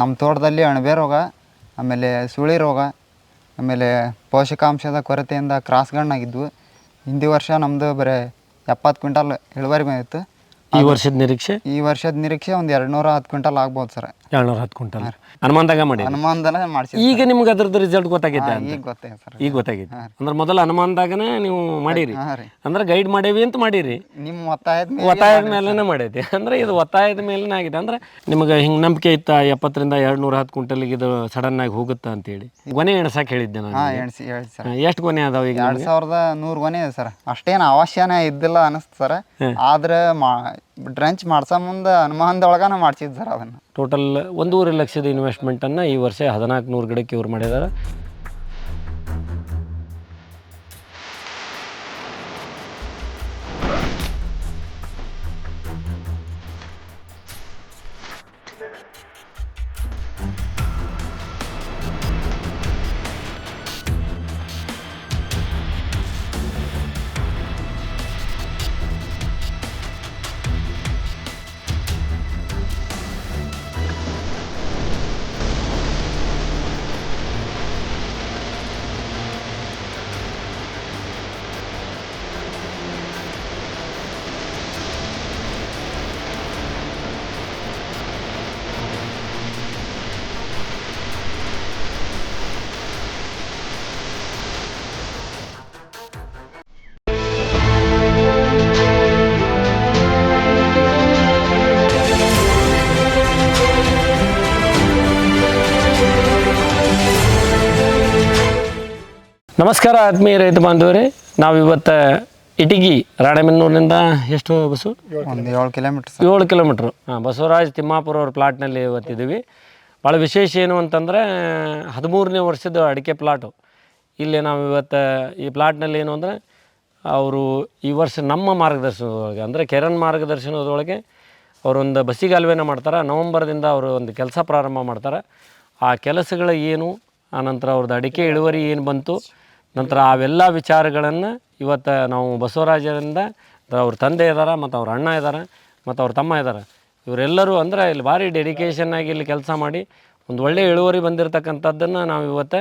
ನಮ್ಮ ತೋಟದಲ್ಲಿ ಅಣಬೆ ರೋಗ ಆಮೇಲೆ ಸುಳಿ ರೋಗ ಆಮೇಲೆ ಪೋಷಕಾಂಶದ ಕೊರತೆಯಿಂದ ಕ್ರಾಸ್ಗಳನ್ನಾಗಿದ್ವು ಹಿಂದಿ ವರ್ಷ ನಮ್ಮದು ಬರೀ ಎಪ್ಪತ್ತು ಕ್ವಿಂಟಲ್ ಇಳುವರಿ ಬಂದಿತ್ತು. ಈ ವರ್ಷದ ನಿರೀಕ್ಷೆ? ಈ ವರ್ಷದ ನಿರೀಕ್ಷೆ ಒಂದು ಎರಡು ನೂರ ಹತ್ತು ಕ್ವಿಂಟಲ್ ಆಗ್ಬೋದು ಸರ್. ಏಳ್ನೂರ ಹತ್ತು ಕ್ವಿಂಟಲ್ ಅನುಮಾನದಾಗ ಮಾಡಿ ಹನುಮಾನ್ದನ ಮಾಡ್ಸಿ ಈಗ ನಿಮ್ಗೆ ಅದ್ರದ್ದು ರಿಸಲ್ಟ್ ಗೊತ್ತಾಗೈತೆ ಅಂತ? ಈಗ ಗೊತ್ತೇ ಸರ್. ಈಗ ಗೊತ್ತಾಗೈತೆ. ಅಂದ್ರೆ ಮೊದಲ ಅನುಮಾನದಾಗನೇ ನೀವು ಮಾಡಿರಿ. ಅಂದ್ರೆ ಗೈಡ್ ಮಾಡೇವಿ ಅಂತ ಮಾಡಿರಿ. ನಿಮ್ಮ ಒತ್ತಾಯದ ಮೇಲೆ ಒತ್ತಾಯದ ಮೇಲೆನೇ ಮಾಡೈತಿ ಅಂದ್ರೆ ಇದು ಒತ್ತಾಯದ ಮೇಲೆನೇ ಆಗಿದೆ. ಅಂದ್ರೆ ನಿಮಗೆ ಹಿಂಗೆ ನಂಬಿಕೆ ಇತ್ತ ಎಪ್ಪತ್ತರಿಂದ ಎರಡು ನೂರ ಹತ್ತು ಕ್ವಿಂಟಲ್ಗೆ ಇದು ಸಡನ್ ಆಗಿ ಹೋಗುತ್ತಾ ಅಂತೇಳಿ? ಗೊನೆ ಎಣ್ಸಕ್ಕೆ ಹೇಳಿದ್ದೆ ನಾನು ಹಾಂ ಎಣ್ಸಿ ಹೇಳಿ ಸರ್. ಎಷ್ಟು ಕೊನೆ ಅದಾವ ಈಗ ಎರಡ್ ಸಾವಿರದ ನೂರು ಗೊನೆ ಇದೆ ಸರ್. ಅಷ್ಟೇನು ಅವಶ್ಯನೇ ಇದ್ದಿಲ್ಲ ಅನಿಸ್ತು ಸರ್. ಆದ್ರೆ ಮಾ ಡ್ರಂಚ್ ಮಾಡ್ಸೋ ಮುಂದೆ ಅನುಮಾನದೊಳಗನ ಮಾಡ್ಸಿದ್ದು ಸರ್ ಅದನ್ನು. ಟೋಟಲ್ ಒಂದೂವರೆ ಲಕ್ಷದ ಇನ್ವೆಸ್ಟ್ಮೆಂಟನ್ನು ಈ ವರ್ಷ ಹದಿನಾಲ್ಕು ನೂರು ಗಿಡಕ್ಕೆ ಇವ್ರು ಮಾಡಿದ್ದಾರೆ ನಮಸ್ಕಾರ ಆತ್ಮೀಯ ರೈತ ಬಾಂಧವರೇ ನಾವು ಇವತ್ತು ಇಟಗಿ ರಾಣೆಬೆನ್ನೂರಿನಿಂದ ಎಷ್ಟು ಬಸ್ಸು? ಒಂದು ಏಳು ಕಿಲೋಮೀಟ್ರ್ ಏಳು ಕಿಲೋಮೀಟ್ರ್. ಹಾಂ ಬಸವರಾಜ್ ತಿಮ್ಮಾಪುರ ಅವ್ರ ಪ್ಲಾಟ್ನಲ್ಲಿ ಇವತ್ತಿದ್ದೀವಿ ಭಾಳ ವಿಶೇಷ ಏನು ಅಂತಂದರೆ ಹದಿಮೂರನೇ ವರ್ಷದ ಅಡಿಕೆ ಪ್ಲಾಟು ಇಲ್ಲಿ ನಾವು ಇವತ್ತು ಈ ಪ್ಲಾಟ್ನಲ್ಲಿ ಏನು ಅಂದರೆ ಅವರು ಈ ವರ್ಷ ನಮ್ಮ ಮಾರ್ಗದರ್ಶನದೊಳಗೆ ಅಂದರೆ ಕೆರನ್ ಮಾರ್ಗದರ್ಶನದೊಳಗೆ ಅವರೊಂದು ಬಸಿಗಾಲುವೆನ ಮಾಡ್ತಾರೆ. ನವಂಬರ್ದಿಂದ ಅವರು ಒಂದು ಕೆಲಸ ಪ್ರಾರಂಭ ಮಾಡ್ತಾರೆ. ಆ ಕೆಲಸಗಳು ಏನು ಆನಂತರ ಅವ್ರದ್ದು ಅಡಿಕೆ ಇಳುವರಿ ಏನು ಬಂತು ನಂತರ ಅವೆಲ್ಲ ವಿಚಾರಗಳನ್ನು ಇವತ್ತು ನಾವು ಬಸವರಾಜರಿಂದ ಅವ್ರ ತಂದೆ ಇದ್ದಾರೆ ಮತ್ತು ಅವ್ರ ಅಣ್ಣ ಇದ್ದಾರೆ ಮತ್ತು ಅವ್ರ ತಮ್ಮ ಇದ್ದಾರೆ ಇವರೆಲ್ಲರೂ ಅಂದರೆ ಇಲ್ಲಿ ಭಾರಿ ಡೆಡಿಕೇಶನ್ ಆಗಿ ಇಲ್ಲಿ ಕೆಲಸ ಮಾಡಿ ಒಂದು ಒಳ್ಳೆಯ ಇಳುವರಿ ಬಂದಿರತಕ್ಕಂಥದ್ದನ್ನು ನಾವು ಇವತ್ತು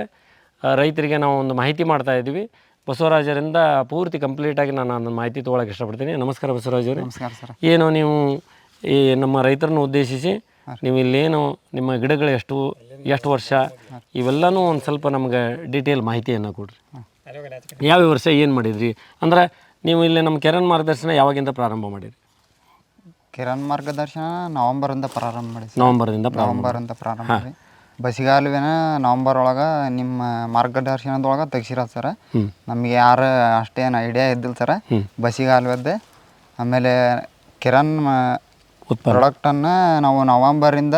ರೈತರಿಗೆ ನಾವು ಒಂದು ಮಾಹಿತಿ ಮಾಡ್ತಾ ಇದ್ದೀವಿ. ಬಸವರಾಜರಿಂದ ಪೂರ್ತಿ ಕಂಪ್ಲೀಟಾಗಿ ನಾನು ಅದನ್ನು ಮಾಹಿತಿ ತೊಗೊಳಕ್ಕೆ ಇಷ್ಟಪಡ್ತೀನಿ. ನಮಸ್ಕಾರ ಬಸವರಾಜರು ನಮಸ್ಕಾರ ಸರ್. ಏನು ನೀವು ಈ ನಮ್ಮ ರೈತರನ್ನು ಉದ್ದೇಶಿಸಿ ನೀವು ಇಲ್ಲೇನು ನಿಮ್ಮ ಗಿಡಗಳು ಎಷ್ಟು ಎಷ್ಟು ವರ್ಷ? ಇವೆಲ್ಲನೂ ಒಂದು ಸ್ವಲ್ಪ ನಮ್ಗೆ ಡೀಟೇಲ್ ಮಾಹಿತಿಯನ್ನು ಕೊಡ್ರಿ. ಯಾವ ವರ್ಷ ಏನು ಮಾಡಿದ್ರಿ? ಅಂದ್ರೆ ನೀವು ಇಲ್ಲಿ ನಮ್ಮ ಕಿರಣ್ ಮಾರ್ಗದರ್ಶನ ಯಾವಾಗಿಂದ ಪ್ರಾರಂಭ ಮಾಡಿದ್ರಿ ಕಿರಣ್ ಮಾರ್ಗದರ್ಶನ ನವಂಬರಿಂದ ಪ್ರಾರಂಭ ಮಾಡಿ ನವಂಬರ್ದಿಂದ ನವಂಬರಿಂದ ಪ್ರಾರಂಭ ಮಾಡಿ ಬಸಿಗಾಲುವಿನ ನವಂಬರ್ ಒಳಗೆ ನಿಮ್ಮ ಮಾರ್ಗದರ್ಶನದೊಳಗೆ ತೆಗ್ಸಿರೋದು ಸರ್. ನಮಗೆ ಯಾರು ಅಷ್ಟೇನು ಐಡಿಯಾ ಇದ್ದಿಲ್ಲ ಸರ್. ಬಸಿಗಾಲುವದ್ದೆ. ಆಮೇಲೆ ಕಿರಣ್ ಪ್ರಾಡಕ್ಟನ್ನು ನಾವು ನವಂಬರಿಂದ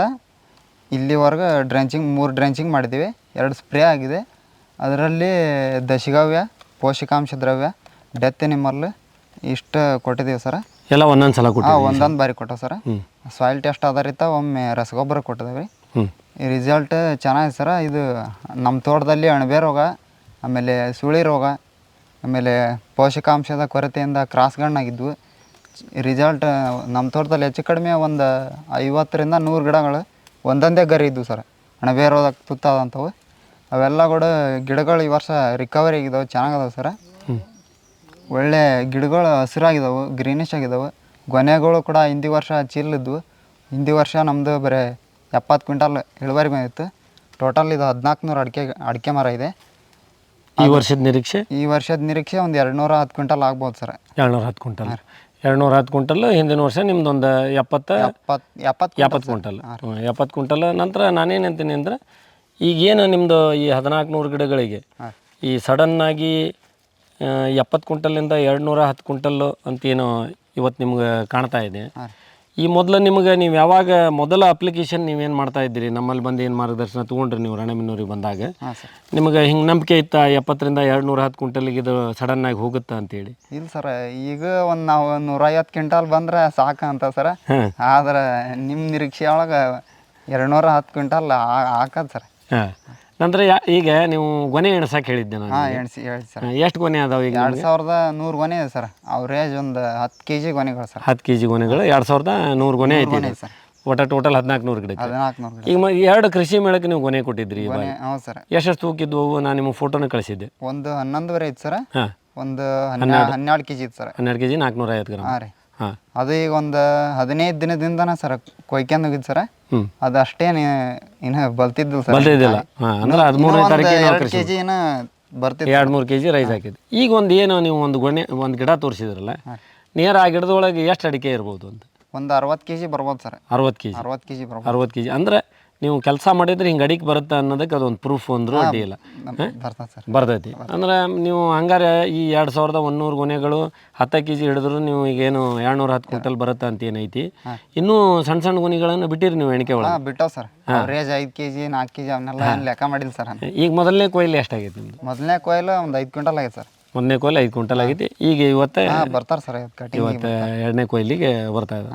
ಇಲ್ಲಿವರೆಗೆ ಡ್ರೆಂಚಿಂಗ್ ಮೂರು ಡ್ರೆಂಚಿಂಗ್ ಮಾಡಿದ್ದೀವಿ. ಎರಡು ಸ್ಪ್ರೇ ಆಗಿದೆ. ಅದರಲ್ಲಿ ದಶಗವ್ಯ ಪೋಷಕಾಂಶ ದ್ರವ್ಯ ಡೆತ್ ನಿಮ್ಮಲ್ಲಿ ಇಷ್ಟು ಕೊಟ್ಟಿದ್ದೀವಿ ಸರ್. ಎಲ್ಲ ಒಂದೊಂದು ಸಲ ಕೊಟ್ಟು ಹಾಂ ಒಂದೊಂದು ಬಾರಿ ಕೊಟ್ಟ ಸರ್. ಸಾಯಿಲ್ ಟೆಸ್ಟ್ ಆಧಾರಿತ ಒಮ್ಮೆ ರಸಗೊಬ್ಬರ ಕೊಟ್ಟಿದ್ದೀವಿ. ಈ ರಿಸಲ್ಟ್ ಚೆನ್ನಾಗಿದೆ ಸರ. ಇದು ನಮ್ಮ ತೋಟದಲ್ಲಿ ಅಣಬೆ ರೋಗ ಆಮೇಲೆ ಸುಳಿ ರೋಗ ಆಮೇಲೆ ಪೋಷಕಾಂಶದ ಕೊರತೆಯಿಂದ ಕ್ರಾಸ್ಗಳನ್ನಾಗಿದ್ವು ರಿಸಲ್ಟ್ ನಮ್ಮ ತೋಟದಲ್ಲಿ ಹೆಚ್ಚು ಕಡಿಮೆ ಒಂದು ಐವತ್ತರಿಂದ ನೂರು ಗಿಡಗಳು ಒಂದೊಂದೇ ಗರಿ ಇದ್ದು ಸರ್. ಅಣಬೆ ಹೋದಾಗ ತುತ್ತಾದಂಥವು. ಅವೆಲ್ಲ ಕೂಡ ಗಿಡಗಳು ಈ ವರ್ಷ ರಿಕವರಿ ಆಗಿದ್ದಾವೆ ಚೆನ್ನಾಗದಾವೆ ಸರ್. ಒಳ್ಳೆ ಗಿಡಗಳು ಹಸಿರಾಗಿದ್ದಾವೆ ಗ್ರೀನಿಶ್ ಆಗಿದ್ದಾವೆ ಗೊನೆಗಳು ಕೂಡ ಹಿಂದಿ ವರ್ಷ ಚಿಲ್ಲಿದ್ವು ಹಿಂದಿ ವರ್ಷ ನಮ್ಮದು ಬರೀ ಎಪ್ಪತ್ತು ಕ್ವಿಂಟಲ್ ಇಳುವರಿ ಬಂದಿತ್ತು. ಟೋಟಲ್ ಇದು ಹದಿನಾಲ್ಕು ನೂರು ಅಡಿಕೆ ಅಡಿಕೆ ಮರ ಇದೆ. ಈ ವರ್ಷದ ನಿರೀಕ್ಷೆ? ಈ ವರ್ಷದ ನಿರೀಕ್ಷೆ ಒಂದು ಎರಡು ನೂರ ಹತ್ತು ಕ್ವಿಂಟಲ್ ಆಗ್ಬೋದು ಸರ್. ಎರಡು ನೂರ ಹತ್ತು ಕ್ವಿಂಟಲ್. ಎರಡುನೂರ ಹತ್ತು ಕ್ವಿಂಟಲ್ ಹಿಂದಿನ ವರ್ಷ ನಿಮ್ದೊಂದು ಎಪ್ಪತ್ತು ಎಪ್ಪತ್ತು ಎಪ್ಪತ್ತು ಕ್ವಿಂಟಲ್ ಎಪ್ಪತ್ತು ಕ್ವಿಂಟಲ್. ನಂತರ ನಾನೇನು ಅಂತೀನಿ ಅಂದ್ರೆ ಈಗೇನು ನಿಮ್ಮದು ಈ ಹದಿನಾಲ್ಕು ನೂರು ಗಿಡಗಳಿಗೆ. ಈ ಸಡನ್ನಾಗಿ ಎಪ್ಪತ್ತು ಕ್ವಿಂಟಲಿಂದ ಎರಡು ನೂರ ಹತ್ತು ಕ್ವಿಂಟಲ್ಲು ಅಂತೇನು ಇವತ್ತು ನಿಮ್ಗೆ ಕಾಣ್ತಾ ಇದೆ. ಈ ಮೊದಲು ನಿಮಗೆ ನೀವು ಯಾವಾಗ ಮೊದಲ ಅಪ್ಲಿಕೇಶನ್ ನೀವೇನು ಮಾಡ್ತಾ ಇದ್ದೀರಿ? ನಮ್ಮಲ್ಲಿ ಬಂದು ಏನು ಮಾರ್ಗದರ್ಶನ ತೊಗೊಂಡ್ರಿ ನೀವು ರಾಣೆಬೆನ್ನೂರಿಗೆ ಬಂದಾಗ? ನಿಮಗೆ ಹಿಂಗೆ ನಂಬಿಕೆ ಇತ್ತ? ಎಪ್ಪತ್ತರಿಂದ ಎರಡು ನೂರ ಹತ್ತು ಕ್ವಿಂಟಲ್ಗೆ ಇದು ಸಡನ್ನಾಗಿ ಹೋಗುತ್ತಾ ಅಂತೇಳಿ? ಇಲ್ಲ ಸರ್. ಈಗ ಒಂದು ನಾವು ನೂರೈವತ್ತು ಕ್ವಿಂಟಲ್ ಬಂದ್ರೆ ಸಾಕು ಅಂತ ಸರ್. ಆದ್ರೆ ನಿಮ್ಮ ನಿರೀಕ್ಷೆ ಒಳಗೆ ಎರಡು ನೂರ ಹತ್ತು ಕ್ವಿಂಟಲ್ ಹಾಕದ್ ಸರ್. ಹಾಂ. ನಂತರ ಯಾ ಈಗ ನೀವು ಗೊನೆ ಎಣ್ಸಕ್ಕೆ ಹೇಳಿದ್ದೆ ನಾನು ಹಾಂ ಎಣ್ಸಿ ಹೇಳಿ ಸರ್. ಎಷ್ಟು ಗೊನೆ ಅದಾವ ಈಗ ಎರಡು ಸಾವಿರದ ನೂರು ಗೊನೆ ಇದೆ ಸರ್. ಅವ್ರೇಜ್ ಒಂದು ಹತ್ತು ಕೆ ಜಿ ಗೊನೆಗಳು ಸರ್. ಹತ್ತು ಕೆ ಜಿ ಗೊನೆಗಳು ಎರಡು ಸಾವಿರದ ನೂರು ಗೊನೆ ಐತಿ ಒಟ್ಟ ಇದು. ಸರ್. ಒಟ್ಟು ಟೋಟಲ್ ಹದಿನಾಲ್ಕು ನೂರು ಗಿಡಕ್ಕೆ. ಹದಿನಾಲ್ಕು ನೂರು ಗಿಡ ಈಗ ಮ ಎರಡು ಕೃಷಿ ಮೇಳಕ್ಕೆ ನೀವು ಗೊನೆ ಕೊಟ್ಟಿದ್ರಿ ಕೊನೆ ಹೌದು ಸರ್. ಎಷ್ಟೆಷ್ಟು ತೂಕಿದ್ವು ಅವು? ನಾನು ನಿಮಗೆ ಫೋಟೋನ ಕಳಿಸಿದ್ದೆ. ಒಂದು ಹನ್ನೊಂದುವರೆ ಐತೆ ಸರ್. ಹಾಂ. ಒಂದು ಹನ್ನೆರಡು. ಕೆಜಿ ಕೆ ಜಿ ಇತ್ತು ಸರ್. ಹನ್ನೆರಡು ಕೆ ಜಿ ನಾಲ್ಕುನೂರ ಐವತ್ತು ಗ್ರಾಮ್. ಹಾಂ ರೀ. ಹಾಂ. ಅದು ಈಗ ಒಂದು ಹದಿನೈದು ದಿನದಿಂದನ ಸರ್ ಕೊಯ್ಕೊಂಡು ಹೋಗಿದ್ ಸರ್. ಅದ ಅದು ಅಷ್ಟೇನು ಇನ್ನು ಬಲ್ತಿದ್ದಿಲ್ಲ ಸರ್. ಬಲ್ತಿದ್ದಿಲ್ಲ ಹಾಂ ಅಂದ್ರೆ ಹದಿಮೂರನೇ ತಾರೀಕಿಗೆ ನಾವು ಎರಡು ಕೆ ಜಿ ಏನೋ ಬರ್ತಿತ್ತು ಎರಡು ಮೂರು ಕೆ ಜಿ ರೈಸ್ ಹಾಕಿದ್ವಿ ಈಗ ಒಂದು ಏನು ನೀವು ಒಂದು ಗೊನೆ ಒಂದು ಗಿಡ ತೋರಿಸಿದ್ರಲ್ಲ ನೇರ ಆ ಗಿಡದೊಳಗೆ ಎಷ್ಟು ಅಡಿಕೆ ಇರ್ಬೋದು ಅಂತ? ಒಂದು ಅರವತ್ತು ಕೆ ಜಿ ಬರ್ಬೋದು ಸರ್. ಅರವತ್ತು ಕೆ ಜಿ ಅರವತ್ತು ಕೆ ಜಿ ಬರ್ಬೋದು. ಅರವತ್ತು ಕೆ ಜಿ ಅಂದರೆ ನೀವು ಕೆಲಸ ಮಾಡಿದ್ರೆ ಹಿಂಗೆ ಅಡಿಗೆ ಬರುತ್ತೆ ಅನ್ನೋದಕ್ಕೆ ಅದೊಂದು ಪ್ರೂಫ್ ಅಂದರೂ ಅಡ್ಡಿ ಇಲ್ಲ ಬರ್ತೈತಿ. ಅಂದ್ರೆ ನೀವು ಹಂಗಾರೆ ಈ ಎರಡು ಸಾವಿರದ ಒನ್ನೂರು ಗೊನೆಗಳು ಹತ್ತು ಕೆ ಜಿ ಹಿಡಿದ್ರು ನೀವು ಈಗೇನು ಏಳ್ನೂರ ಹತ್ತು ಕ್ವಿಂಟಲ್ ಬರುತ್ತೆ ಅಂತ ಏನೈತಿ? ಇನ್ನೂ ಸಣ್ಣ ಸಣ್ಣ ಗೊನೆಗಳನ್ನು ಬಿಟ್ಟಿರಿ ನೀವು ಎಣಿಕೆ ಒಳಗೆ. ಬಿಟ್ಟವ್ ಸರ್. ಅವರೇಜ್ ಐದು ಕೆ ಜಿ ನಾಲ್ಕು ಕೆ ಜಿ ಅವನ್ನೆಲ್ಲ ಲೆಕ್ಕ ಮಾಡಿಲ್ಲ ಸರ್ ಈಗ ಮೊದಲನೇ ಕೊಯ್ಲು ಎಷ್ಟಾಗೈತಿ ನಿಮ್ದು? ಮೊದಲನೇ ಕೊಯ್ಲು ಒಂದು ಐದು ಕ್ವಿಂಟಲ್ ಆಗೈತೆ ಸರ್. ಮೊದಲನೇ ಕೊಯ್ಲು ಐದು ಕ್ವಿಂಟಲ್ ಆಗೈತಿ. ಈಗ ಇವತ್ತೇ ಬರ್ತಾರೆ ಸರ್ ಇವತ್ತು ಎರಡನೇ ಕೊಯ್ಲಿಗೆ ಬರ್ತಾ ಇದೆ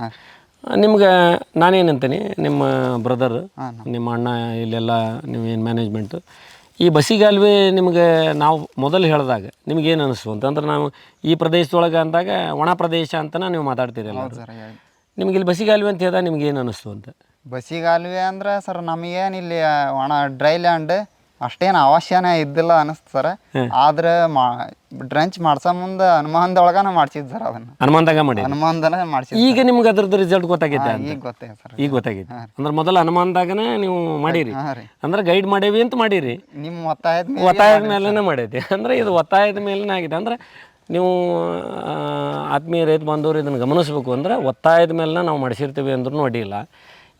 ನಿಮ್ಗೆ ನಾನೇನಂತೀನಿ ನಿಮ್ಮ ಬ್ರದರ್ ನಿಮ್ಮ ಅಣ್ಣ ಇಲ್ಲೆಲ್ಲ ನೀವು ಏನು ಮ್ಯಾನೇಜ್ಮೆಂಟು ಈ ಬಸಿಗಾಲ್ವೆ ನಿಮಗೆ ನಾವು ಮೊದಲು ಹೇಳಿದಾಗ ನಿಮ್ಗೇನು ಅನಿಸ್ತು ಅಂತಂದ್ರೆ ನಾವು ಈ ಪ್ರದೇಶದೊಳಗೆ ಅಂದಾಗ ಒಣ ಪ್ರದೇಶ ಅಂತನ ನೀವು ಮಾತಾಡ್ತೀರಲ್ಲ ನಿಮ್ಗೆ ಇಲ್ಲಿ ಬಸಿಗಾಲ್ವೆ ಅಂತ ಹೇಳ್ದಾಗ ನಿಮ್ಗೆ ಏನು ಅನಿಸ್ತು ಅಂತ? ಬಸಿಗಾಲ್ವೆ ಅಂದ್ರೆ ಸರ್ ನಮಗೇನು ಇಲ್ಲಿ ಒಣ ಡ್ರೈ ಲ್ಯಾಂಡ್ ಅಷ್ಟೇನು ಅವಶ್ಯನೇ ಇದ್ದಿಲ್ಲ ಅನಿಸ್ತು ಸರ್. ಆದ್ರೆ ಮಾ ಡ್ರಂಚ್ ಮಾಡ್ಸ ಮುಂದ ಹನುಮಾನದೊಳಗನ ಮಾಡ್ಸಿದ್ ಸರ್ ಅದನ್ನ. ಹನುಮಾನ್ದಾಗ ಮಾಡಿ ಹನುಮಾನದಲ್ಲೇ ಮಾಡ್ಸಿದ್ದು ಈಗ ನಿಮ್ಗೆ ಅದ್ರದ್ದು ರಿಸಲ್ಟ್ ಗೊತ್ತಾಗೈತೆ ಅಂತ? ಈಗ ಗೊತ್ತಾಗಿದೆ ಸರ್. ಈಗ ಗೊತ್ತಾಗೈತೆ. ಅಂದ್ರೆ ಮೊದಲು ಹನುಮಾನ್ದಾಗನೇ ನೀವು ಮಾಡಿರಿ. ಅಂದ್ರೆ ಗೈಡ್ ಮಾಡೇವಿ ಅಂತ ಮಾಡಿರಿ. ನಿಮ್ಮ ಒತ್ತಾಯದ ಮೇಲೆ ಒತ್ತಾಯದ ಮೇಲೇ ಮಾಡೈತಿ ಅಂದ್ರೆ ಇದು ಒತ್ತಾಯದ ಮೇಲೇ ಆಗಿದೆ. ಅಂದ್ರೆ ನೀವು ಆತ್ಮೀಯ ರೈತ ಬಾಂಧವರು ಇದನ್ನು ಗಮನಿಸ್ಬೇಕು. ಅಂದರೆ ಒತ್ತಾಯದ ಮೇಲೆ ನಾವು ಮಾಡಿಸಿರ್ತೀವಿ ಅಂದ್ರೂ ಅಡ್ಡಿಲ್ಲ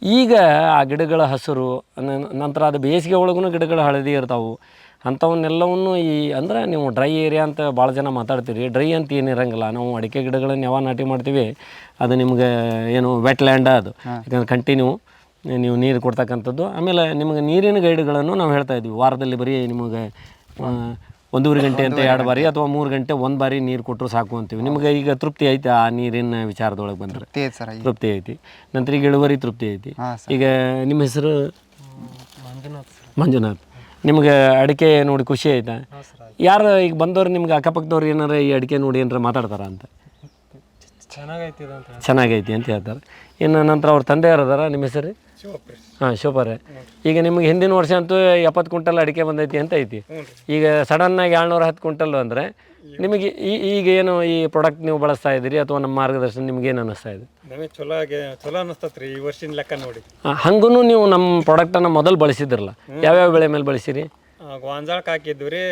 ಈಗ ಆ ಗಿಡಗಳ ಹಸಿರು ನಂತರ ಅದು ಬೇಸಿಗೆ ಒಳಗೂ ಗಿಡಗಳು ಹಳದಿ ಇರ್ತಾವೆ. ಅಂಥವನ್ನೆಲ್ಲವನ್ನು ಈ ಅಂದ್ರೆ ನೀವು ಡ್ರೈ ಏರಿಯಾ ಅಂತ ಭಾಳ ಜನ ಮಾತಾಡ್ತೀರಿ. ಡ್ರೈ ಅಂತ ಏನು ಇರಂಗಿಲ್ಲ. ನಾವು ಅಡಿಕೆ ಗಿಡಗಳನ್ನು ಯಾವ ನಾಟಿ ಮಾಡ್ತೀವಿ ಅದು ನಿಮ್ಗೆ ಏನು ವೆಟ್ ಲ್ಯಾಂಡ ಅದು ಯಾಕಂದ್ರೆ ಕಂಟಿನ್ಯೂ ನೀವು ನೀರು ಕೊಡ್ತಕ್ಕಂಥದ್ದು. ಆಮೇಲೆ ನಿಮಗೆ ನೀರಿನ ಗೈಡ್ಗಳನ್ನು ನಾವು ಹೇಳ್ತಾ ಇದ್ವಿ. ವಾರದಲ್ಲಿ ಬರೀ ನಿಮಗೆ ಒಂದೂವರೆ ಗಂಟೆ ಅಂತ ಎರಡು ಬಾರಿ ಅಥವಾ ಮೂರು ಗಂಟೆ ಒಂದು ಬಾರಿ ನೀರು ಕೊಟ್ಟರು ಸಾಕು ಅಂತೀವಿ. ನಿಮಗೆ ಈಗ ತೃಪ್ತಿ ಐತೆ ಆ ನೀರಿನ ವಿಚಾರದೊಳಗೆ ಬಂದರೆ? ತೃಪ್ತಿ ಐತೆ ಸರ್ ತೃಪ್ತಿ ಐತಿ. ನಂತರ ಈಗ ಇಳುವರಿ ತೃಪ್ತಿ ಐತಿ. ಈಗ ನಿಮ್ಮ ಹೆಸರು? ಮಂಜುನಾಥ್ ನಿಮ್ಗೆ ಅಡಿಕೆ ನೋಡಿ ಖುಷಿ ಆಯ್ತಾ. ಯಾರು ಈಗ ಬಂದವ್ರು ನಿಮ್ಗೆ ಅಕ್ಕಪಕ್ಕದವ್ರು ಏನಾರ ಈ ಅಡಿಕೆ ನೋಡಿ ಏನಾರ ಮಾತಾಡ್ತಾರ ಅಂತ? ಚೆನ್ನಾಗೈತಿ ಅಂತ ಹೇಳ್ತಾರೆ. ಇನ್ನು ನಂತರ ಅವ್ರ ತಂದೆ ಯಾರದಾರ ನಿಮ್ಮ ಹೆಸರು? ಹಾಂ ಶೋಪರ್ ಈಗ ನಿಮ್ಗೆ ಹಿಂದಿನ ವರ್ಷ ಅಂತೂ ಎಪ್ಪತ್ತು ಕ್ವಿಂಟಲ್ ಅಡಿಕೆ ಬಂದೈತಿ ಅಂತ ಐತಿ. ಈಗ ಸಡನ್ನಾಗಿ ಏಳ್ನೂರ ಹತ್ತು ಕ್ವಿಂಟಲ್ ಅಂದರೆ ನಿಮಗೆ ಈ ಈಗ ಏನು ಈ ಪ್ರಾಡಕ್ಟ್ ನೀವು ಬಳಸ್ತಾ ಇದ್ದೀರಿ ಅಥವಾ ನಮ್ಮ ಮಾರ್ಗದರ್ಶನ ನಿಮ್ಗೆ ಏನು ಅನ್ನಿಸ್ತಾ ಇದೆ? ನಮಗೆ ಚಲೋ ಆಗಿ ಚಲೋ ಈ ವರ್ಷಿನ ಲೆಕ್ಕ ನೋಡಿ. ಹಂಗೂ ನೀವು ನಮ್ಮ ಪ್ರಾಡಕ್ಟನ್ನು ಮೊದಲು ಬಳಸಿದ್ರಲ್ಲ. ಯಾವ್ಯಾವ ಬೆಳೆ ಮೇಲೆ ಬಳಸಿರಿ? ಗೋಂಜಾಳಕ್ಕೆ ಹಾಕಿದ್ವಿ ರೀ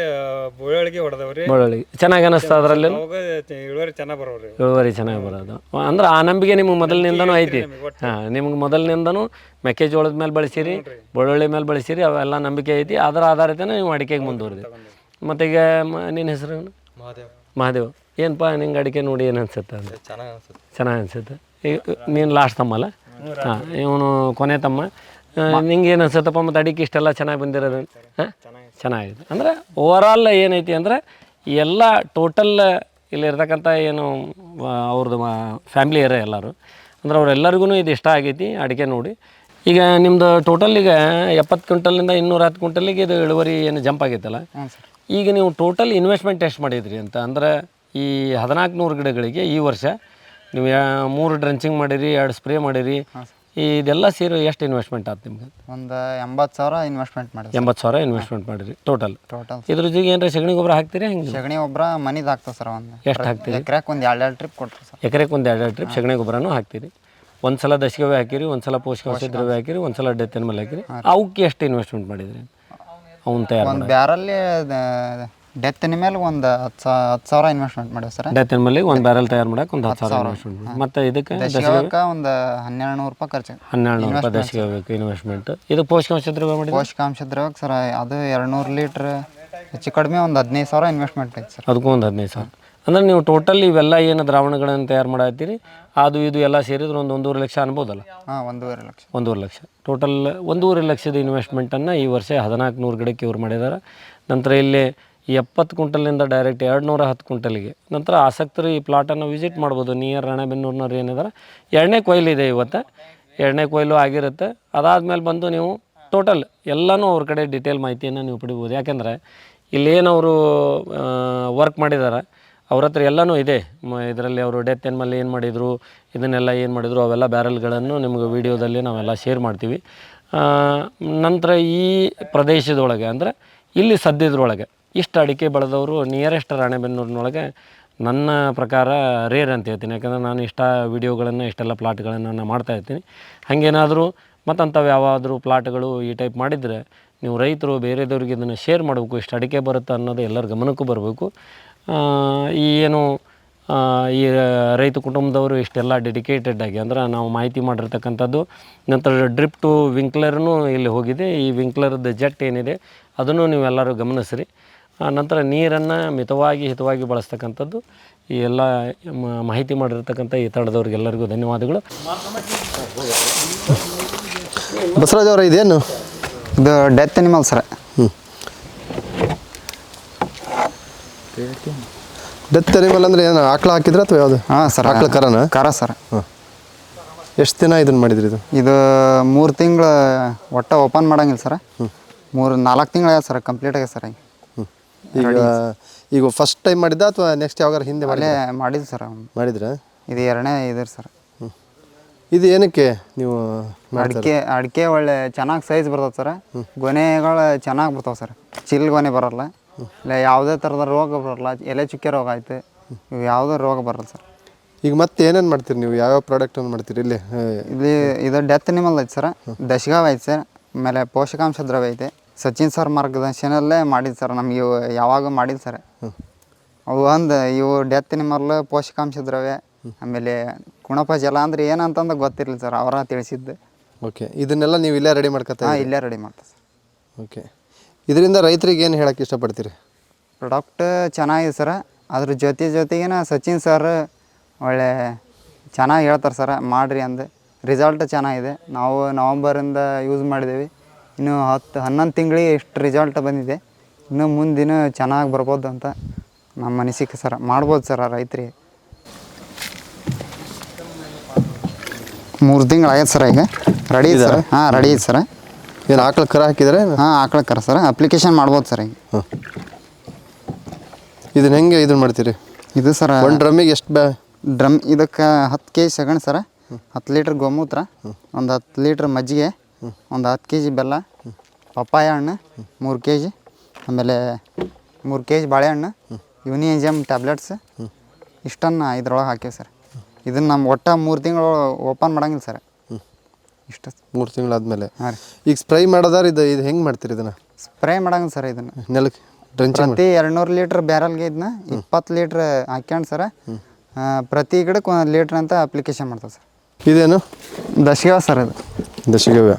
ಬುಳ್ಳೊಳಗೆ ಹೊಡೆದವ್ರಿ. ಬೆಳ್ಳುಳ್ಳಿ ಚೆನ್ನಾಗಿ ಅನಿಸ್ತಾ ಅದರಲ್ಲಿ? ಅವಾಗ ಚ- ಇಳುವರಿ ಚೆನ್ನಾಗಿ ಬರೋರಿ ಇಳುವರಿ ಚೆನ್ನಾಗಿ ಬರೋದು. ಅಂದ್ರೆ ಆ ನಂಬಿಕೆ ನಿಮ್ಗೆ ಮೊದಲಿನಿಂದನೂ ಐತಿ ಹಾಂ ನಿಮ್ಗೆ ಮೊದಲಿನಿಂದನೂ ಮೆಕ್ಕೆಜೋಳದ ಮೇಲೆ ಬಳಸಿರಿ ಬೆಳ್ಳುಳ್ಳಿ ಮೇಲೆ ಬಳಸಿರಿ ಅವೆಲ್ಲ ನಂಬಿಕೆ ಐತಿ. ಅದರ ಆಧಾರಿತನೇ ನೀವು ಅಡಿಕೆಗೆ ಮುಂದುವರಿದ್ರಿ. ಮತ್ತು ಈಗ ಮ- ನಿನ್ನ ಹೆಸರು? ಮಹಾದೇವ್. ಮಹಾದೇವ್. ಏನಪ್ಪ ನಿಂಗೆ ಅಡಿಕೆ ನೋಡಿ ಏನು ಅನ್ಸುತ್ತೆ ಅಂತ ಚೆನ್ನಾಗಿ ಅನ್ಸುತ್ತೆ ಚೆನ್ನಾಗಿ ಅನ್ಸುತ್ತೆ. ಈಗ ನೀನು ಲಾಸ್ಟ್ ತಮ್ಮಲ್ಲ ಹಾಂ ಇವನು ಕೊನೆ ತಮ್ಮ. ನಿಂಗೆ ಏನು ಅನ್ಸುತ್ತಪ್ಪ? ಮತ್ತು ಅಡಿಕೆ ಇಷ್ಟೆಲ್ಲ ಚೆನ್ನಾಗಿ ಬಂದಿರೋದು ಹಾಂ? ಚೆನ್ನಾಗಿದೆ. ಅಂದರೆ ಓವರಾಲ್ ಏನೈತಿ ಅಂದರೆ ಎಲ್ಲ ಟೋಟಲ್ ಇಲ್ಲಿರ್ತಕ್ಕಂಥ ಏನು ಅವ್ರದ್ದು ಫ್ಯಾಮ್ಲಿ ಇರೋ ಎಲ್ಲರೂ. ಅಂದ್ರೆ ಅವರೆಲ್ಲರಿಗೂ ಇದು ಇಷ್ಟ ಆಗೈತಿ ಅಡಿಕೆ ನೋಡಿ. ಈಗ ನಿಮ್ಮದು ಟೋಟಲ್ ಈಗ ಎಪ್ಪತ್ತು ಕ್ವಿಂಟಲಿಂದ ಇನ್ನೂರ ಹತ್ತು ಕ್ವಿಂಟಲಿಗೆ ಇದು ಇಳುವರಿ ಏನು ಜಂಪ್ ಆಗೈತಲ್ಲ? ಈಗ ನೀವು ಟೋಟಲ್ ಇನ್ವೆಸ್ಟ್ಮೆಂಟ್ ಎಷ್ಟು ಮಾಡಿದ್ರಿ ಅಂತ? ಅಂದ್ರೆ ಈ ಹದಿನಾಲ್ಕು ನೂರು ಗಿಡಗಳಿಗೆ ಈ ವರ್ಷ ನೀವು ಯಾ- ಮೂರು ಡ್ರೆಂಚಿಂಗ್ ಮಾಡಿರಿ ಎರಡು ಸ್ಪ್ರೇ ಮಾಡಿರಿ. ಇದೆಲ್ಲ ಸೇರಿ ಎಷ್ಟು ಇನ್ವೆಸ್ಟ್ಮೆಂಟ್ ಆಯ್ತು ನಿಮ್ಗೆ? ಒಂದು ಎಂಬತ್ತು ಸಾವಿರ ಇನ್ವೆಸ್ಟ್ಮೆಂಟ್ ಮಾಡಿ ಎಂಬತ್ತು ಸಾವಿರ ಇನ್ವೆಸ್ಟ್ಮೆಂಟ್ ಮಾಡಿರಿ ಟೋಟಲ್ ಟೋಟಲ್ ಇದ್ರ ಜೊತೆಗೆ ಏನಾರ ಸಗಣಿ ಗೊಬ್ಬರ ಹಾಕ್ತೀರಿ ಹೆಂಗೆ? ಸಗಣಿ ಗೊಬ್ಬರ ಮನಿದು ಹಾಕ್ತದೆ ಸರ್ ಒಂದು. ಎಷ್ಟು ಹಾಕ್ತೀರಿ? ಎಕರೆಗೆ ಒಂದು ಎರಡು ಎರಡು ಟ್ರಿಪ್ ಕೊಟ್ರಿ ಸರ್. ಎಕರೆಗೆ ಒಂದು ಎರಡು ಎರಡು ಟ್ರಿಪ್ ಸಗಣಿ ಗೊಬ್ಬರನೂ ಹಾಕ್ತೀರಿ. ಒಂದು ಸಲ ದಶಕವೇ ಹಾಕಿರಿ ಒಂದು ಸಲ ಪೋಷಕಾಂಶ ದ್ರವ್ಯ ಹಾಕಿರಿ ಒಂದು ಸಲ ಡೆತ್ತಿನ ಮೇಲೆ ಹಾಕಿರಿ ಅವಕ್ಕೆ ಎಷ್ಟು ಇನ್ವೆಸ್ಟ್ಮೆಂಟ್ ಮಾಡಿದ್ರಿ? ಅವ್ನು ತಯಾರು ಒಂದು ಬ್ಯಾರಲ್ಲಿ ಡೆತ್ತಿನ ಮೇಲೆ ಒಂದು ಹತ್ತು ಸಾ ಹತ್ತು ಸಾವಿರ ಇನ್ವೆಸ್ಟ್ಮೆಂಟ್ ಮಾಡಿವಿ ಸರ್. ಡೆತ್ತಿನ ಮೇಲೆ ಒಂದು ಬ್ಯಾರಲ್ ತಯಾರು ಮಾಡಕ್ಕೆ ಒಂದು ಹತ್ತು ಸಾವಿರ ಇನ್ವೆಸ್ಟ್ಮೆಂಟ್ ಮಾಡಿ. ಮತ್ತು ಇದಕ್ಕೆ ದಶಕಕ್ಕೆ ಒಂದು ಹನ್ನೆರಡು ನೂರು ರೂಪಾಯಿ ಖರ್ಚು. ಹನ್ನೆರಡು ನೂರು ರೂಪಾಯಿ ದಶಕ ಬೇಕು ಇನ್ವೆಸ್ಟ್ಮೆಂಟ್ ಇದು ಪೋಷಕಾಂಶ ದ್ರವ್ಯ ಮಾಡಿದ್ರೆ ಪೋಷಕಾಂಶ ದ್ರವ್ಯಕ್ಕೆ ಸರ್ ಅದು ಎರಡು ನೂರು ಲೀಟ್ರ್ ಹೆಚ್ಚು ಕಡಿಮೆ ಒಂದು ಹದಿನೈದು ಸಾವಿರ ಇನ್ವೆಸ್ಟ್ಮೆಂಟ್ ಐತೆ ಸರ್. ಅದಕ್ಕೂ ಒಂದು ಹದಿನೈದು ಸಾವಿರ. ಅಂದ್ರೆ ನೀವು ಟೋಟಲ್ ಇವೆಲ್ಲ ಏನು ದ್ರಾವಣಗಳನ್ನು ತಯಾರು ಮಾಡತ್ತೀರಿ ಅದು ಇದು ಎಲ್ಲ ಸೇರಿದ್ರೆ ಒಂದು ಒಂದೂವರೆ ಲಕ್ಷ ಅನ್ಬೋದಲ್ಲ? ಹಾಂ ಒಂದೂವರೆ ಲಕ್ಷ. ಒಂದೂವರೆ ಲಕ್ಷ. ಟೋಟಲ್ ಒಂದೂವರೆ ಲಕ್ಷದ ಇನ್ವೆಸ್ಟ್ಮೆಂಟನ್ನು ಈ ವರ್ಷ ಹದಿನಾಲ್ಕು ನೂರು ಗಿಡಕ್ಕೆ ಇವ್ರು ಮಾಡಿದ್ದಾರೆ ನಂತರ ಇಲ್ಲಿ ಎಪ್ಪತ್ತು ಕ್ವಿಂಟಲಿಂದ ಡೈರೆಕ್ಟ್ ಎರಡು ನೂರ ಹತ್ತು ಕ್ವಿಂಟಲಿಗೆ. ನಂತರ ಆಸಕ್ತರು ಈ ಪ್ಲಾಟನ್ನು ವಿಸಿಟ್ ಮಾಡ್ಬೋದು. ನಿಯರ್ ರಾಣೆಬೆನ್ನೂರಿನವ್ರು ಏನಿದ್ದಾರೆ ಎರಡನೇ ಕೊಯ್ಲು ಇದೆ ಇವತ್ತು. ಎರಡನೇ ಕೊಯ್ಲು ಆಗಿರುತ್ತೆ. ಅದಾದಮೇಲೆ ಬಂದು ನೀವು ಟೋಟಲ್ ಎಲ್ಲನೂ ಅವ್ರ ಕಡೆ ಡಿಟೇಲ್ ಮಾಹಿತಿಯನ್ನು ನೀವು ಪಡಿಬೋದು. ಯಾಕೆಂದರೆ ಇಲ್ಲೇನು ಅವರು ವರ್ಕ್ ಮಾಡಿದ್ದಾರೆ ಅವ್ರ ಹತ್ರ ಎಲ್ಲನೂ ಇದೆ. ಇದರಲ್ಲಿ ಅವರು ಡೆತ್ ಎನ್ಮಲ್ಲಿ ಏನು ಮಾಡಿದರು, ಇದನ್ನೆಲ್ಲ ಏನು ಮಾಡಿದರು, ಅವೆಲ್ಲ ಬ್ಯಾರಲ್ಗಳನ್ನು ನಿಮಗೆ ವಿಡಿಯೋದಲ್ಲಿ ನಾವೆಲ್ಲ ಶೇರ್ ಮಾಡ್ತೀವಿ. ನಂತರ ಈ ಪ್ರದೇಶದೊಳಗೆ, ಅಂದರೆ ಇಲ್ಲಿ ಸದ್ಯದ್ರೊಳಗೆ ಇಷ್ಟು ಅಡಿಕೆ ಬೆಳೆದವರು ನಿಯರೆಸ್ಟ್ ರಾಣೆಬೆನ್ನೂರಿನೊಳಗೆ ನನ್ನ ಪ್ರಕಾರ ರೇರ್ ಅಂತ ಹೇಳ್ತೀನಿ. ಯಾಕಂದರೆ ನಾನು ಇಷ್ಟ ವಿಡಿಯೋಗಳನ್ನು ಇಷ್ಟೆಲ್ಲ ಪ್ಲಾಟ್ಗಳನ್ನು ನಾನು ಮಾಡ್ತಾ ಇರ್ತೀನಿ. ಹಾಗೇನಾದರೂ ಮತ್ತಂಥವು ಯಾವಾದರೂ ಪ್ಲಾಟ್ಗಳು ಈ ಟೈಪ್ ಮಾಡಿದರೆ ನೀವು ರೈತರು ಬೇರೆದವ್ರಿಗೆ ಇದನ್ನು ಶೇರ್ ಮಾಡಬೇಕು, ಇಷ್ಟು ಅಡಿಕೆ ಬರುತ್ತೆ ಅನ್ನೋದು ಎಲ್ಲರ ಗಮನಕ್ಕೂ ಬರಬೇಕು. ಈ ಏನು ಈ ರೈತ ಕುಟುಂಬದವರು ಇಷ್ಟೆಲ್ಲ ಡೆಡಿಕೇಟೆಡ್ ಆಗಿ, ಅಂದ್ರೆ ನಾವು ಮಾಹಿತಿ ಮಾಡಿರ್ತಕ್ಕಂಥದ್ದು ನಂತರ ಡ್ರಿಪ್ ಟು ವಿಂಕ್ಲರ್ನು ಇಲ್ಲಿ ಹೋಗಿದೆ. ಈ ವಿಂಕ್ಲರ್ದ ಜೆಟ್ ಏನಿದೆ, ಅದನ್ನು ನೀವೆಲ್ಲರೂ ಗಮನಿಸ್ರಿ. ನಂತರ ನೀರನ್ನು ಮಿತವಾಗಿ ಹಿತವಾಗಿ ಬಳಸ್ತಕ್ಕಂಥದ್ದು ಈ ಎಲ್ಲ ಮ- ಮಾಹಿತಿ ಮಾಡಿರ್ತಕ್ಕಂಥ ಈ ತಂಡದವ್ರಿಗೆಲ್ಲರಿಗೂ ಧನ್ಯವಾದಗಳು. ಬಸವರಾಜ್ ಅವರ ಇದೇನು? ಇದು ಡೆತ್ ಅನಿಮಲ್ ಸರ್. ಡೆತ್ ಅನಿಮಲ್ ಅಂದ್ರೆ ಏನು ಆಕಳ ಹಾಕಿದ್ರ ಅಥವಾ ಯಾವುದು? ಹಾಂ ಸರ್. ಆಕಳ ಕರನ? ಕರ ಸರ್. ಎಷ್ಟು ದಿನ ಇದನ್ನ ಮಾಡಿದ್ರಿ ಇದು? ಇದು ಮೂರು ತಿಂಗಳು ಒಟ್ಟ ಓಪನ್ ಮಾಡಂಗಿಲ್ಲ ಸರ್. ಮೂರು ನಾಲ್ಕು ತಿಂಗಳು ಸರ್ ಕಂಪ್ಲೀಟ್ ಆಗ್ಯದ ಸರ್ ಈಗ ಈಗ ಈಗ ಫಸ್ಟ್ ಟೈಮ್ ಮಾಡಿದ್ದ ಅಥವಾ ನೆಕ್ಸ್ಟ್ ಯಾವಾಗ ಹಿಂದೆ ಮಾಡಿ ಅಲ್ಲೇ ಮಾಡಿದ್ದು ಸರ್. ಮಾಡಿದ್ರ? ಇದು ಎರಡನೇ ಇದ್ರ ಸರ್. ಇದು ಏನಕ್ಕೆ ನೀವು ಅಡಿಕೆ ಅಡಿಕೆ ಒಳ್ಳೆ ಚೆನ್ನಾಗಿ ಸೈಜ್ ಬರ್ತದೆ ಸರ್. ಗೊನೆಗಳು ಚೆನ್ನಾಗಿ ಬರ್ತಾವೆ ಸರ್. ಚಿಲ್ ಗೊನೆ ಬರಲ್ಲ. ಇಲ್ಲ ಯಾವುದೇ ಥರದ ರೋಗ ಬರಲ್ಲ. ಎಲೆ ಚುಕ್ಕೆ ರೋಗ ಆಯ್ತು ಇವು ಯಾವುದೇ ರೋಗ ಬರಲ್ಲ ಸರ್. ಈಗ ಮತ್ತೆ ಏನೇನು ಮಾಡ್ತೀರಿ ನೀವು? ಯಾವ್ಯಾವ ಪ್ರಾಡಕ್ಟ್ ಅನ್ನು ಮಾಡ್ತೀರಿ? ಇಲ್ಲಿ ಇಲ್ಲಿ ಇದು ಡೆತ್ ನಿಮಲ್ ಐತೆ ಸರ್. ದಶಗಾವ್ ಐತೆ ಸರ್. ಆಮೇಲೆ ಪೋಷಕಾಂಶ ದ್ರವ್ಯ ಐತೆ. ಸಚಿನ್ ಸರ್ ಮಾರ್ಗದರ್ಶನಲ್ಲೇ ಮಾಡಿದ್ದು ಸರ್ ನಮ್ಗೆ ಇವು ಯಾವಾಗ ಮಾಡಿದ್ದು ಸರ್. ಅವು ಒಂದು ಇವು ಡೆತ್ ನಿಮಲ್ ಪೋಷಕಾಂಶ ದ್ರವ್ಯ ಆಮೇಲೆ ಕುಣಪ ಜಲ ಅಂದ್ರೆ ಏನಂತಂದ ಗೊತ್ತಿರಲಿಲ್ಲ ಸರ್ ಅವರ ತಿಳಿಸಿದ್ದು. ಓಕೆ ಇದನ್ನೆಲ್ಲ ನೀವು ಇಲ್ಲೇ ರೆಡಿ ಮಾಡ್ಕೊತಾ ಹಾಂ ಇಲ್ಲೇ ರೆಡಿ ಮಾಡ್ತಾರೆ ಸರ್. ಓಕೆ ಇದರಿಂದ ರೈತರಿಗೆ ಏನು ಹೇಳಕ್ಕೆ ಇಷ್ಟಪಡ್ತೀರಿ? ಪ್ರಾಡಕ್ಟ್ ಚೆನ್ನಾಗಿದೆ ಸರ್ ಅದ್ರ ಜೊತೆ ಜೊತೆಗೇನ ಸಚಿನ್ ಸರ್ ಒಳ್ಳೆ ಚೆನ್ನಾಗಿ ಹೇಳ್ತಾರೆ ಸರ್ ಮಾಡಿರಿ ಅಂದು. ರಿಸಲ್ಟ್ ಚೆನ್ನಾಗಿದೆ ನಾವು ನವಂಬರಿಂದ ಯೂಸ್ ಮಾಡಿದ್ದೀವಿ ಇನ್ನು ಹತ್ತು ಹನ್ನೊಂದು ತಿಂಗಳಿಗೆ ಇಷ್ಟು ರಿಸಲ್ಟ್ ಬಂದಿದೆ. ಇನ್ನು ಮುಂದಿನ ಚೆನ್ನಾಗಿ ಬರ್ಬೋದು ಅಂತ ನಮ್ಮ ಅನಿಸಿಕೆ ಸರ್. ಮಾಡ್ಬೋದು ಸರ್ ರೈತರಿಗೆ. ಮೂರು ತಿಂಗಳು ಆಗೈತೆ ಸರ್ ಈಗ. Ready sir? ಹಾಂ ರೆಡಿ ಐತೆ ಸರ್. ಏನು ಆಕಳ ಕರ ಹಾಕಿದರೆ? ಹಾಂ ಕರ ಸರ್. ಅಪ್ಲಿಕೇಶನ್ ಮಾಡ್ಬೋದು ಸರ್ ಈಗ. ಇದನ್ನ ಹೆಂಗೆ ಇದನ್ನ ಮಾಡ್ತೀರಿ? ಇದು ಸರ್ ಒಂದು ಡ್ರಮ್ಮಿಗೆ ಎಷ್ಟು ಬ್ಯಾ ಡ್ರಮ್ ಇದಕ್ಕೆ ಹತ್ತು ಕೆ ಜಿ ಸಗಣಿ ಸರ. ಹತ್ತು ಲೀಟ್ರ್ ಗೋಮೂತ್ರ. ಒಂದು ಹತ್ತು ಲೀಟ್ರ್ ಮಜ್ಜಿಗೆ. ಒಂದು ಹತ್ತು ಕೆ ಜಿ ಬೆಲ್ಲ ಪಪ್ಪಾಯ ಹಣ್ಣು ಮೂರು ಕೆ ಜಿ ಆಮೇಲೆ ಮೂರು ಕೆ ಜಿ ಬಾಳೆಹಣ್ಣು ಯೂನಿಯಂಜಿಯಮ್ ಟ್ಯಾಬ್ಲೆಟ್ಸ್ ಇಷ್ಟನ್ನು ಇದ್ರೊಳಗೆ ಹಾಕೀವಿ ಸರ್. ಇದನ್ನು ನಮ್ಮ ಒಟ್ಟು ಮೂರು ತಿಂಗಳು ಓಪನ್ ಮಾಡಂಗಿಲ್ಲ ಸರ್. ಇಷ್ಟ ಮೂರು ತಿಂಗಳಾದ್ಮೇಲೆ. ಹಾಂ ರೀ. ಈಗ ಸ್ಪ್ರೈ ಮಾಡೋದಾರ ಇದು ಇದು ಹೆಂಗೆ ಮಾಡ್ತೀರಿ ಇದನ್ನು? ಸ್ಪ್ರೇ ಮಾಡಂಗಿಲ್ಲ ಸರ್ ಇದನ್ನು. ನೆಲಕ್ಕೆ ಪ್ರತಿ ಎರಡುನೂರು ಲೀಟ್ರ್ ಬ್ಯಾರಲ್ಗೆ ಇದನ್ನ ಇಪ್ಪತ್ತು ಲೀಟ್ರ್ ಹಾಕ್ಯಂಡು ಸರ್ ಪ್ರತಿ ಗಿಡಕ್ಕೆ ಒಂದು ಲೀಟ್ರ್ ಅಂತ ಅಪ್ಲಿಕೇಶನ್ ಮಾಡ್ತಾವೆ ಸರ್. ಇದೇನು? ದಶಗವ ಸರ್ ಇದು. ದಶಗವ್ಯ.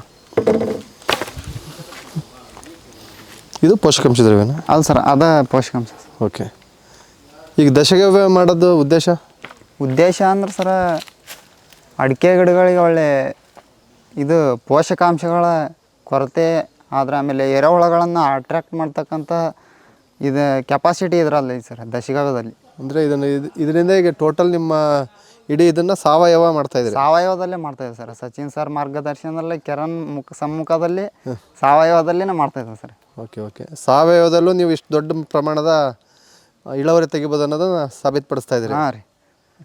ಇದು ಪೋಷಕಾಂಶ ದ್ರವ್ಯನ? ಅಲ್ಲ ಸರ್ ಅದ ಪೋಷಕಾಂಶ. ಓಕೆ. ಈಗ ದಶಗವ್ಯ ಮಾಡೋದು ಉದ್ದೇಶ? ಉದ್ದೇಶ ಅಂದ್ರೆ ಸರ ಅಡಿಕೆ ಗಿಡಗಳಿಗೆ ಒಳ್ಳೆ ಇದು ಪೋಷಕಾಂಶಗಳ ಕೊರತೆ ಆದ್ರೆ ಆಮೇಲೆ ಎರೆಹುಳಗಳನ್ನು ಅಟ್ರಾಕ್ಟ್ ಮಾಡ್ತಕ್ಕಂಥ ಇದು ಕೆಪಾಸಿಟಿ ಇದರಲ್ಲಿ ಸರ್ ದಶಗವ್ಯದಲ್ಲಿ. ಅಂದರೆ ಇದನ್ನು ಇದು ಇದರಿಂದ ಈಗ ಟೋಟಲ್ ನಿಮ್ಮ ಇಡೀ ಇದನ್ನ ಸಾವಯವ ಮಾಡ್ತಾ ಇದ್ದೀರಿ. ಸಾವಯವದಲ್ಲೇ ಮಾಡ್ತಾ ಇದ್ದೀವಿ ಸರ್. ಸಚಿನ್ ಸರ್ ಮಾರ್ಗದರ್ಶನದಲ್ಲಿ ಕೆರನ್ ಮುಖ ಸಮ್ಮುಖದಲ್ಲಿ ಸಾವಯವದಲ್ಲೇ ಮಾಡ್ತಾ ಇದ್ದೀವಿ ಸರ್. Okay okay. ಸಾವಯವದಲ್ಲೂ ನೀವು ಇಷ್ಟು ದೊಡ್ಡ ಪ್ರಮಾಣದ ಇಳುವರಿ ತೆಗಿಬೋದು ಅನ್ನೋದನ್ನ ಸಾಬೀತುಪಡಿಸ್ತಾ ಇದ್ದೀರಿ. ಹಾಂ ರೀ.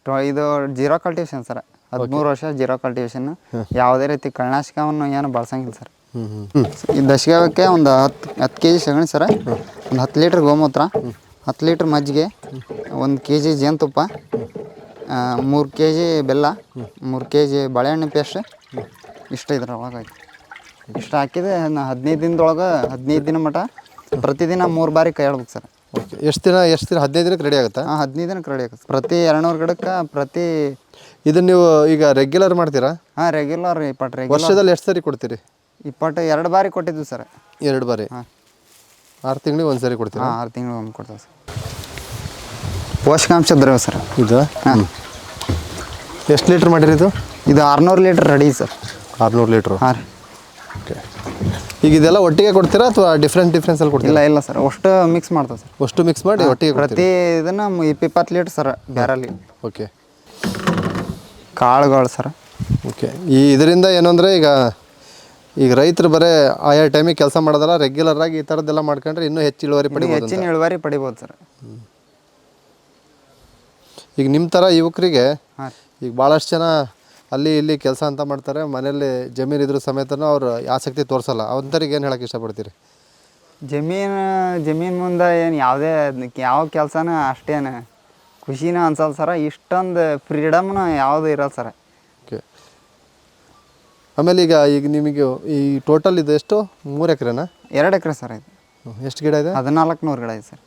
ಟೊ- ಇದು ಜೀರೋ ಕಲ್ಟಿವೇಶನ್ ಸರ್. ಹದಿಮೂರು ವರ್ಷ ಜೀರೋ ಕಲ್ಟಿವೇಶನ್ ಯಾವುದೇ ರೀತಿ ಕಳ್ನಾಶಕವನ್ನು ಏನು ಬಳಸಂಗಿಲ್ಲ ಸರ್. ಈ ದಶಕಕ್ಕೆ ಒಂದು ಹತ್ತು ಹತ್ತು ಕೆ ಜಿ ಸಗಣಿ ಸರ. ಒಂದು ಹತ್ತು ಲೀಟ್ರ್ ಗೋಮೂತ್ರ ಹತ್ತು ಲೀಟ್ರ್ ಮಜ್ಜಿಗೆ ಒಂದು ಕೆ ಜಿ ಜೇನುತುಪ್ಪ ಮೂರು ಕೆ ಜಿ ಬೆಲ್ಲ ಮೂರು ಕೆ ಜಿ ಬಾಳೆಹಣ್ಣು ಪೇಸ್ಟ್ ಇಷ್ಟು ಇದ್ರೊಳಗೆ ಐತಿ ಇಷ್ಟು ಹಾಕಿದೆ ನಾ ಹದಿನೈದು ದಿನದೊಳಗೆ ಹದಿನೈದು ದಿನ ಮಟ ಪ್ರತಿದಿನ ಮೂರು ಬಾರಿ ಕೈ ಆಡ್ಬೇಕು ಸರ್. ಓಕೆ ಎಷ್ಟು ದಿನ ಎಷ್ಟು ದಿನ ಹದಿನೈದು ದಿನಕ್ಕೆ ರೆಡಿ ಆಗುತ್ತಾ? ಹಾಂ ಹದಿನೈದು ದಿನಕ್ಕೆ ರೆಡಿ ಆಗುತ್ತೆ ಪ್ರತಿ ಎರಡುನೂರು ಗಿಡಕ್ಕೆ ಪ್ರತಿ ಇದನ್ನು ನೀವು ಈಗ ರೆಗ್ಯುಲರ್ ಮಾಡ್ತೀರಾ? ಹಾಂ ರೆಗ್ಯುಲರ್ ಇಪ್ಪತ್ತು ರೆಗ್ಯುಲರ್ ವರ್ಷದಲ್ಲಿ ಎಷ್ಟು ಸರಿ ಕೊಡ್ತೀರಿ? ಇಪ್ಪತ್ತು ಎರಡು ಬಾರಿ ಕೊಟ್ಟಿದ್ವಿ ಸರ್. ಎರಡು ಬಾರಿ? ಹಾಂ. ಆರು ತಿಂಗಳಿಗೆ ಒಂದು ಸರಿ ಕೊಡ್ತೀರಾ? ಹಾಂ ಆರು ತಿಂಗಳು ಒಮ್ಮೆ ಕೊಡ್ತೀವಿ ಸರ್. ಪೋಷಕಾಂಶ ದ್ರವ್ಯ ಸರ್. ಇದು? ಹಾಂ. ಎಷ್ಟು ಲೀಟ್ರ್ ಮಾಡಿರಿ ಇದು? ಇದು ಆರುನೂರು ಲೀಟ್ರ್ ರೆಡಿ ಸರ್. ಆರುನೂರು ಲೀಟ್ರ್? ಹಾಂ ರೀ. ಓಕೆ. ಈಗ ಇದೆಲ್ಲ ಒಟ್ಟಿಗೆ ಕೊಡ್ತೀರಾ ಅಥವಾ ಡಿಫ್ರೆಂಟ್ ಡಿಫ್ರೆನ್ಸಲ್ಲಿ ಕೊಡ್ತೀರಾ? ಇಲ್ಲ ಇಲ್ಲ ಸರ್. ಅಷ್ಟು ಮಿಕ್ಸ್ ಮಾಡ್ತೇವೆ ಸರ್. ಅಷ್ಟು ಮಿಕ್ಸ್ ಮಾಡಿ ಒಟ್ಟಿಗೆ ಪ್ರತಿ ಇದನ್ನು ಇಪ್ಪತ್ತು ಲೀಟ್ರ್ ಸರ್ ಬ್ಯಾರಲ್ಲಿ ಓಕೆ. ಕಾಳುಗಳು ಸರ್. ಓಕೆ. ಈ ಇದರಿಂದ ಏನಂದರೆ ಈಗ ಈಗ ರೈತರು ಬರೇ ಆಯಾ ಟೈಮಿಗೆ ಕೆಲಸ ಮಾಡೋದಲ್ಲ ರೆಗ್ಯುಲರ್ ಆಗಿ ಈ ಥರದ್ದೆಲ್ಲ ಮಾಡ್ಕೊಂಡ್ರೆ ಇನ್ನೂ ಹೆಚ್ಚು ಇಳುವರಿ ಪಡಿಬೋದು ಹೆಚ್ಚಿನ ಇಳುವರಿ ಪಡಿಬೋದು ಸರ್. ಈಗ ನಿಮ್ಮ ಥರ ಯುವಕರಿಗೆ ಹಾಂ ಈಗ ಭಾಳಷ್ಟು ಜನ ಅಲ್ಲಿ ಇಲ್ಲಿ ಕೆಲಸ ಅಂತ ಮಾಡ್ತಾರೆ ಮನೆಯಲ್ಲಿ ಜಮೀನು ಇದ್ರ ಸಮೇತನೂ ಅವ್ರು ಆಸಕ್ತಿ ತೋರಿಸಲ್ಲ. ಅಂಥವ್ರಿಗೆ ಏನು ಹೇಳಕ್ಕೆ ಇಷ್ಟಪಡ್ತೀರಿ? ಜಮೀನು ಜಮೀನು ಮುಂದೆ ಏನು ಯಾವುದೇ ಯಾವ ಕೆಲಸನೂ ಅಷ್ಟೇನು. ಖುಷಿನ ಅನ್ಸಲ್ಲ ಸರ ಇಷ್ಟೊಂದು ಫ್ರೀಡಮ್ನ ಯಾವುದು ಇರಲ್ಲ ಸರ. ಓಕೆ. ಆಮೇಲೆ ಈಗ ಈಗ ನಿಮಗೆ ಈ ಟೋಟಲ್ ಇದು ಎಷ್ಟು? ಮೂರು ಎಕರೆನಾ? ಎರಡು ಎಕರೆ ಸರ್ ಇದು. ಎಷ್ಟು ಗಿಡ ಇದೆ? ಹದಿನಾಲ್ಕು ನೂರು ಗಿಡ ಇದೆ ಸರ್.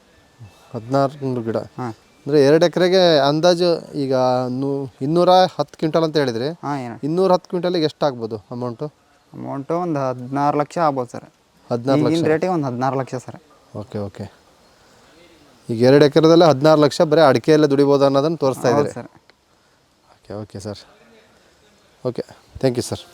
ಹದಿನಾರು ನೂರು ಗಿಡ. ಹಾಂ. ಅಂದರೆ ಎರಡು ಎಕರೆಗೆ ಅಂದಾಜು ಈಗ ನೂ ಇನ್ನೂರ ಹತ್ತು ಕ್ವಿಂಟಲ್ ಅಂತ ಹೇಳಿದ್ರಿ. ಹಾಂ ಏನು. ಇನ್ನೂರ ಹತ್ತು ಕ್ವಿಂಟಲಿಗೆ ಎಷ್ಟು ಆಗ್ಬೋದು ಅಮೌಂಟು? ಅಮೌಂಟು ಒಂದು ಹದಿನಾರು ಲಕ್ಷ ಆಗ್ಬೋದು ಸರ್. ಹದಿನಾರು ಲಕ್ಷ. ಈಗಿನ ರೇಟಿಗೆ ಒಂದು ಹದಿನಾರು ಲಕ್ಷ ಸರ್. Okay okay. ಈಗ ಎರಡು ಎಕರೆದಲ್ಲೇ ಹದಿನಾರು ಲಕ್ಷ ಬರೀ ಅಡಿಕೆಯಲ್ಲೇ ದುಡಿಬೋದು ಅನ್ನೋದನ್ನು ತೋರಿಸ್ತಾ ಇದ್ದಾರೆ ಇದ್ದೀರಿ. Sir. Okay okay sir. Okay thank you sir.